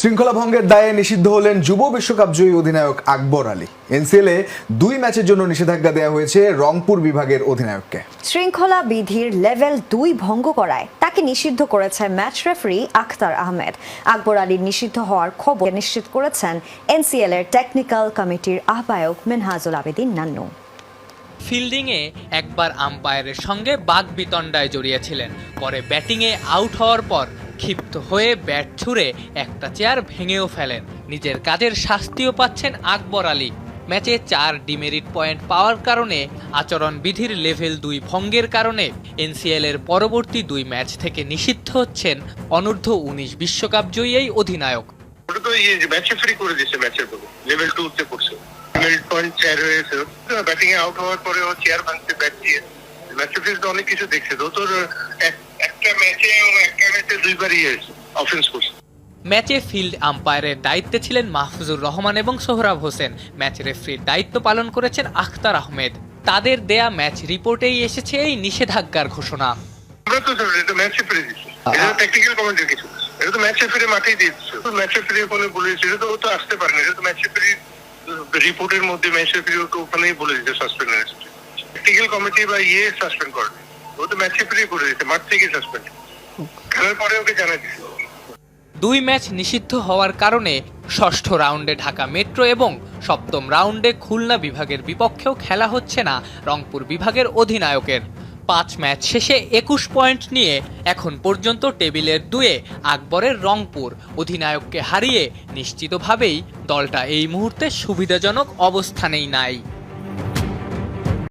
শৃঙ্খলা ভঙ্গের দায়ে নিষিদ্ধ হলেন যুব বিশ্বকাপ জয়ী অধিনায়ক আকবর আলী। এনসিএলে দুই ম্যাচের জন্য নিষেধাজ্ঞা দেওয়া হয়েছে রংপুর বিভাগের অধিনায়ককে। শৃঙ্খলা বিধির লেভেল দুই ভঙ্গ করায় তাকে নিষিদ্ধ করেছে ম্যাচ রেফারি আখতার আহমেদ। আকবর আলীর নিষিদ্ধ হওয়ার খবর নিশ্চিত করেছেন এনসিএল এর টেকনিক্যাল কমিটির আহ্বায়ক মেনহাজুল আবেদিন নান্নু। ফিল্ডিংয়ে একবার আম্পায়ারের সঙ্গে বাঘ বিতণ্ডায় জড়িয়েছিলেন। পরে ব্যাটিংয়ে আউট হওয়ার পর ক্ষিপ্ত হয়ে ব্যাট ছুঁড়ে একটা চেয়ার ভেঙেও ফেলেন। নিজের কাজের শাস্তিও পাচ্ছেন আকবর আলী। ম্যাচে চার ডিমেরিট পয়েন্ট পাওয়ার কারণে আচরণ বিধির লেভেল দুই ভঙ্গের কারণে এনসিএল এর পরবর্তী দুই ম্যাচ থেকে নিষিদ্ধ হচ্ছেন অনূর্ধ্ব উনিশ বিশ্বকাপ জয়ী এই অধিনায়ক। ইয়ে ম্যাচে ফ্রি করে দিচ্ছে ম্যাচের লেভেল টু তে পড়ছে মিড পয়েন্ট চেয়ার হয়েছে। ব্যাটিং এ আউট হওয়ার পরে চেয়ার ভাঙছে ব্যাট দিয়ে। ম্যাচে অনেক কিছু দেখছে। তো তোর এক- একটা ম্যাচে ও একটা ম্যাচে দুইবার ইয়ে অফেন্স করছে। ম্যাচে ফিল্ড আম্পায়ারের দায়িত্বে ছিলেন মাহফুজুর রহমান এবং সোহরাব হোসেন। ম্যাচ রেফারির দায়িত্ব পালন করেছেন আখতার আহমেদ। তাদের দেয়া ম্যাচ রিপোর্টেই এসেছে এই নিষেধাজ্ঞার ঘোষণা। আমরা তো এটা ম্যাচে ফ্রি দিচ্ছে এটা টেকনিক্যাল কমেন্টের কিছু। না। এটা তো ম্যাচে ফিরে মাঠেই দিচ্ছে। ম্যাচে ফিরে ওখানে বলেছে এটা তো ও তো আসতে পারে না। এটা তো ম্যাচে ফিরে রিপোর্টের মধ্যে ম্যাচে ফিরে ওকে ওখানেই বলে দিচ্ছে সাসপেন্ড হয়েছে টেকনিক্যাল কমিটি বা ইয়ে সাসপেন্ড করে। ও তো ম্যাচে ফিরে করে দিচ্ছে মাঠ থেকে সাসপেন্ড দুই ম্যাচ নিষিদ্ধ হওয়ার কারণে ষষ্ঠ রাউন্ডে ঢাকা মেট্রো এবং সপ্তম রাউন্ডে খুলনা বিভাগের বিপক্ষেও খেলা হচ্ছে না রংপুর বিভাগের অধিনায়কের। পাঁচ ম্যাচ শেষে একুশ পয়েন্ট নিয়ে এখন পর্যন্ত টেবিলের দুয়ে আকবরের রংপুর অধিনায়ককে হারিয়ে নিশ্চিতভাবেই দলটা এই মুহূর্তে সুবিধাজনক অবস্থানেই নাই।